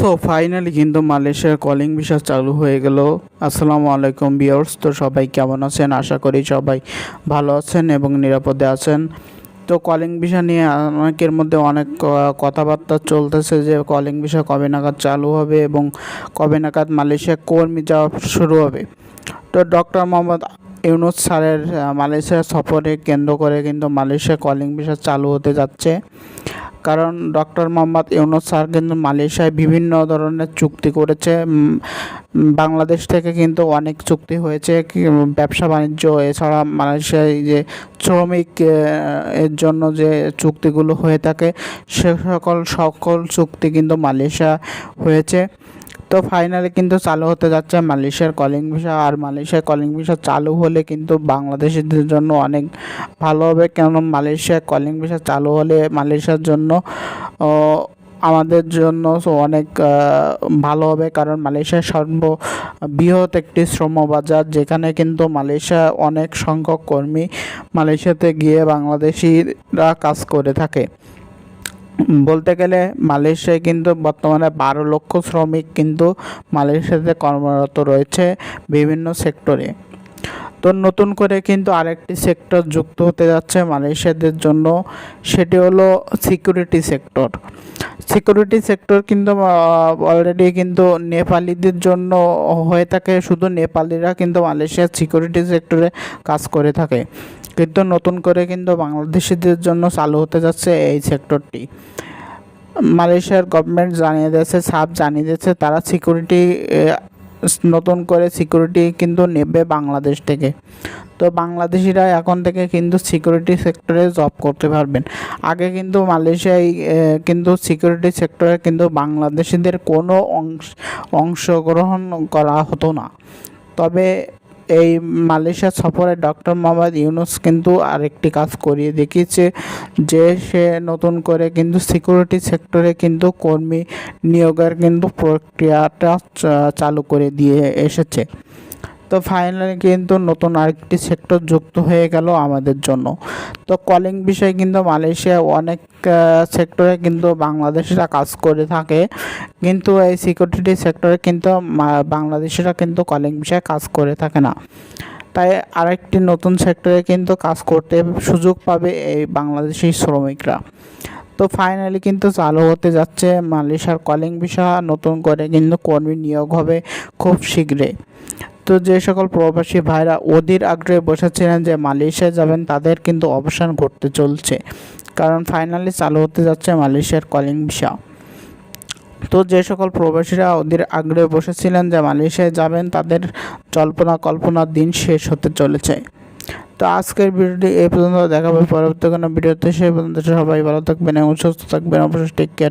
So finally কিন্তু মালয়েশিয়ার calling visa চালু হয়ে গেল। আসসালামু আলাইকুম বিয়ার্স তো সবাই কেমন আছেন? আশা করি সবাই ভালো আছেন এবং নিরাপদে আছেন। তো কলিং ভিসা নিয়ে অনেকের মধ্যে অনেক কথাবার্তা চলতেছে যে কলিং ভিসা কবে নাগাদ চালু হবে এবং কবে নাগাদ মালয়েশিয়া কর্মী যাওয়া শুরু হবে। তো ডক্টর মোহাম্মদ ইউনুস স্যারের মালয়েশিয়া সফরে কেন্দ্র করে কিন্তু মালয়েশিয়া কলিং ভিসা চালু হতে যাচ্ছে। কারণ ডক্টর মোহাম্মদ ইউনুস স্যার কিন্তু মালয়েশিয়ায় বিভিন্ন ধরনের চুক্তি করেছে। বাংলাদেশ থেকে কিন্তু অনেক চুক্তি হয়েছে ব্যবসা বাণিজ্য, এছাড়া মালয়েশিয়ায় যে শ্রমিক এর জন্য যে চুক্তিগুলো হয়ে থাকে, সে সকল সকল চুক্তি কিন্তু মালয়েশিয়া হয়েছে। তো ফাইনালি কিন্তু চালু হতে যাচ্ছে মালয়েশিয়ার কলিং ভিসা আর মালয়েশিয়ার কলিং ভিসা চালু হলে কিন্তু বাংলাদেশিদের জন্য অনেক ভালো হবে। কেন মালয়েশিয়ার কলিং ভিসা চালু হলে মালয়েশিয়ার জন্য আমাদের জন্য অনেক ভালো হবে। কারণ মালয়েশিয়া সর্ব বৃহৎ একটি শ্রম বাজার, যেখানে কিন্তু মালয়েশিয়া অনেক সংখ্যক কর্মী মালয়েশিয়াতে গিয়ে বাংলাদেশিরা কাজ করে থাকে। বলতে গেলে মালয়েশিয়ায় কিন্তু বর্তমানে বারো লক্ষ শ্রমিক কিন্তু মালয়েশিয়াতে কর্মরত রয়েছে বিভিন্ন সেক্টরে। তো নতুন করে কিন্তু আরেকটি সেক্টর যুক্ত হতে যাচ্ছে মালয়েশিয়াদের জন্য। সেটি হলো সিকিউরিটি সেক্টর সিকিউরিটি সেক্টর কিন্তু অলরেডি কিন্তু নেপালিদের জন্য হয়ে থাকে। শুধু নেপালিরা কিন্তু মালয়েশিয়ার সিকিউরিটি সেক্টরে কাজ করে থাকে। কিন্তু নতুন করে কিন্তু বাংলাদেশিদের জন্য চালু হতে যাচ্ছে এই সেক্টরটি মালয়েশিয়ার গভর্নমেন্ট জানিয়ে দিয়েছে সাপ জানিয়ে দিয়েছে, তারা সিকিউরিটি নতুন করে সিকিউরিটি কিন্তু নেবে বাংলাদেশ থেকে। তো বাংলাদেশিরা এখন থেকে কিন্তু সিকিউরিটি সেক্টরে জব করতে পারবেন। আগে কিন্তু মালয়েশিয়ায় কিন্তু সিকিউরিটি সেক্টরে কিন্তু বাংলাদেশিদের কোনো অংশ, অংশগ্রহণ করা হতো না। তবে এই মালয়েশিয়া সফরে ডক্টর মোহাম্মদ ইউনুস কিন্তু আরেকটি কাজ করিয়ে দেখিয়েছে যে সে নতুন করে কিন্তু সিকিউরিটি সেক্টরে কিন্তু কর্মী নিয়োগের কিন্তু প্রক্রিয়াটা চালু করে দিয়ে এসেছে। তো ফাইনালি কিন্তু নতুন আরেকটি সেক্টর যুক্ত হয়ে গেল আমাদের জন্য। তো কলিং বিষয়ে কিন্তু মালয়েশিয়া অনেক সেক্টরে কিন্তু বাংলাদেশিরা কাজ করে থাকে। কিন্তু এই সিকিউরিটি সেক্টরে কিন্তু বাংলাদেশিরা কিন্তু কলিং বিষয়ে কাজ করে থাকে না। তাই আরেকটি নতুন সেক্টরে কিন্তু কাজ করতে সুযোগ পাবে এই বাংলাদেশি শ্রমিকরা। তো ফাইনালি কিন্তু চালু হতে যাচ্ছে মালয়েশিয়ার কলিং বিষয়। নতুন করে কিন্তু কর্মী নিয়োগ হবে খুব শীঘ্রই। তো যে সকল প্রবাসী ভাইরা অধীর আগ্রহে বসেছিলেন যে মালয়েশিয়া যাবেন, তাদের কিন্তু অবসান ঘটতে চলছে। কারণ ফাইনালি চালু হতে যাচ্ছে মালয়েশিয়ার কলিং ভিসা তো যে সকল প্রবাসীরা ওদের আগ্রহে বসেছিলেন যে মালয়েশিয়ায় যাবেন, তাদের জল্পনা কল্পনার দিন শেষ হতে চলেছে। তো আজকের ভিডিওটি এই পর্যন্ত, দেখাবে পরবর্তী কোনো ভিডিওতে। সেই পর্যন্ত সবাই ভালো থাকবেন এবং সুস্থ থাকবেন। অবশ্যই টেক কেয়ার